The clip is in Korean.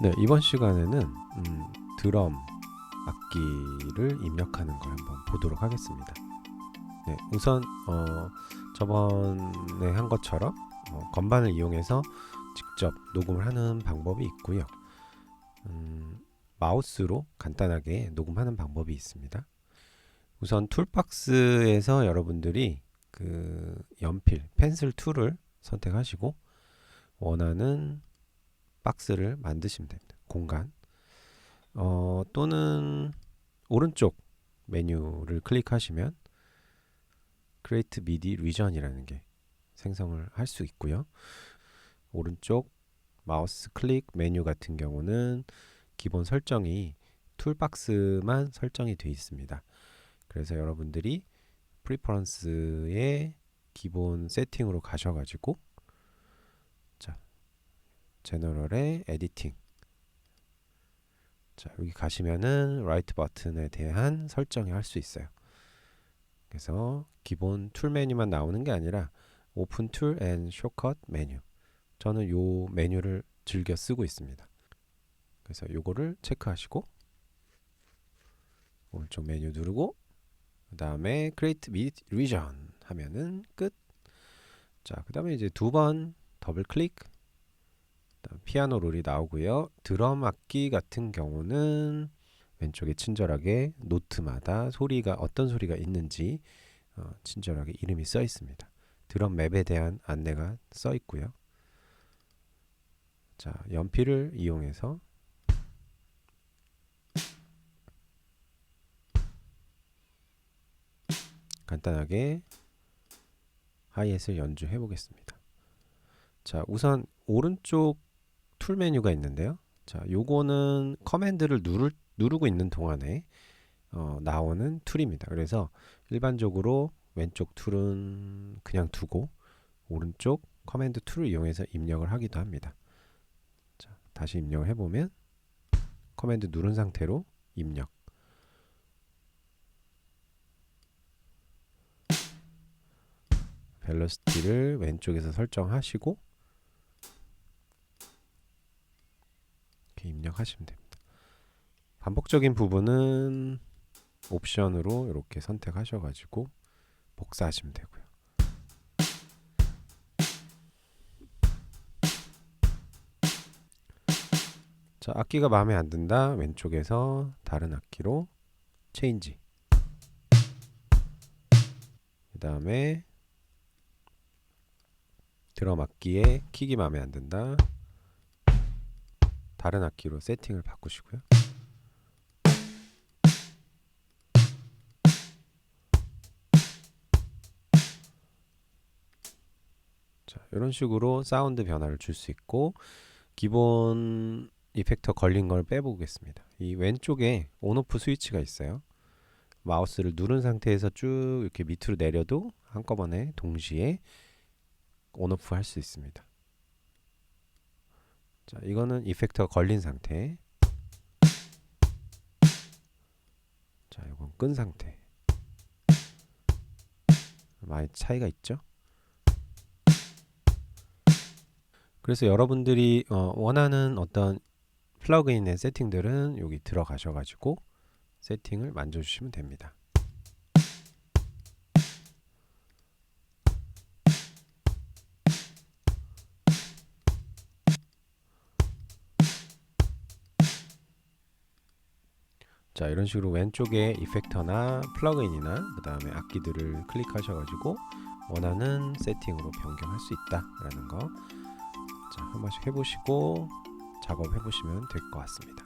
네, 이번 시간에는 음, 드럼 악기를 입력하는 걸 한번 보도록 하겠습니다. 네, 우선 어, 저번에 한 것처럼 어, 건반을 이용해서 직접 녹음을 하는 방법이 있고요. 음, 마우스로 간단하게 녹음하는 방법이 있습니다. 우선 툴박스에서 여러분들이 그 연필, 펜슬 툴을 선택하시고 원하는 박스를 만드시면 됩니다. 공간. 어, 또는 오른쪽 메뉴를 클릭하시면 Create MIDI Region이라는 게 생성을 할 수 있고요. 오른쪽 마우스 클릭 메뉴 같은 경우는 기본 설정이 툴박스만 설정이 되어 있습니다. 그래서 여러분들이 프리퍼런스의 기본 세팅으로 가셔가지고 제너럴의 에디팅. 자 여기 가시면은 라이트 버튼에 대한 설정을 할수 있어요. 그래서 기본 툴 메뉴만 나오는 게 아니라 오픈 툴 앤 쇼컷 메뉴 저는 요 메뉴를 즐겨 쓰고 있습니다. 그래서 요거를 체크하시고 오른쪽 메뉴 누르고 그 다음에 create region 하면은 끝 자 그 다음에 이제 두 번 더블 클릭 피아노 롤이 나오고요. 드럼 악기 같은 경우는 왼쪽에 친절하게 노트마다 소리가 어떤 소리가 있는지 어, 친절하게 이름이 써 있습니다. 드럼 맵에 대한 안내가 써 있고요. 자, 연필을 이용해서 간단하게 하이햇을 연주해 보겠습니다. 자, 우선 오른쪽 툴 메뉴가 있는데요. 자, 요거는 커맨드를 누를, 누르고 있는 동안에 어, 나오는 툴입니다. 그래서 일반적으로 왼쪽 툴은 그냥 두고 오른쪽 커맨드 툴을 이용해서 입력을 하기도 합니다. 자, 다시 입력을 해보면 커맨드 누른 상태로 입력. 벨로시티를 왼쪽에서 설정하시고 이렇게 입력하시면 됩니다. 반복적인 부분은 옵션으로 이렇게 선택하셔가지고 복사하시면 되고요. 자, 악기가 마음에 안 든다. 왼쪽에서 다른 악기로 체인지. 그 다음에 드럼 악기의 킥이 마음에 안 든다. 다른 악기로 세팅을 바꾸시고요. 자, 이런 식으로 사운드 변화를 줄 수 있고 기본 이펙터 걸린 걸 빼보겠습니다. 이 왼쪽에 온오프 스위치가 있어요. 마우스를 누른 상태에서 쭉 이렇게 밑으로 내려도 한꺼번에 동시에 온오프 할 수 있습니다. 자, 이거는 이펙터가 걸린 상태. 자, 이건 끈 상태. 많이 차이가 있죠? 그래서 여러분들이 어, 원하는 어떤 플러그인의 세팅들은 여기 들어가셔가지고 세팅을 만져주시면 됩니다. 자 이런 식으로 왼쪽에 이펙터나 플러그인이나 그 다음에 악기들을 클릭하셔가지고 원하는 세팅으로 변경할 수 있다라는 거 자, 한 번씩 해보시고 작업해 보시면 될 것 같습니다.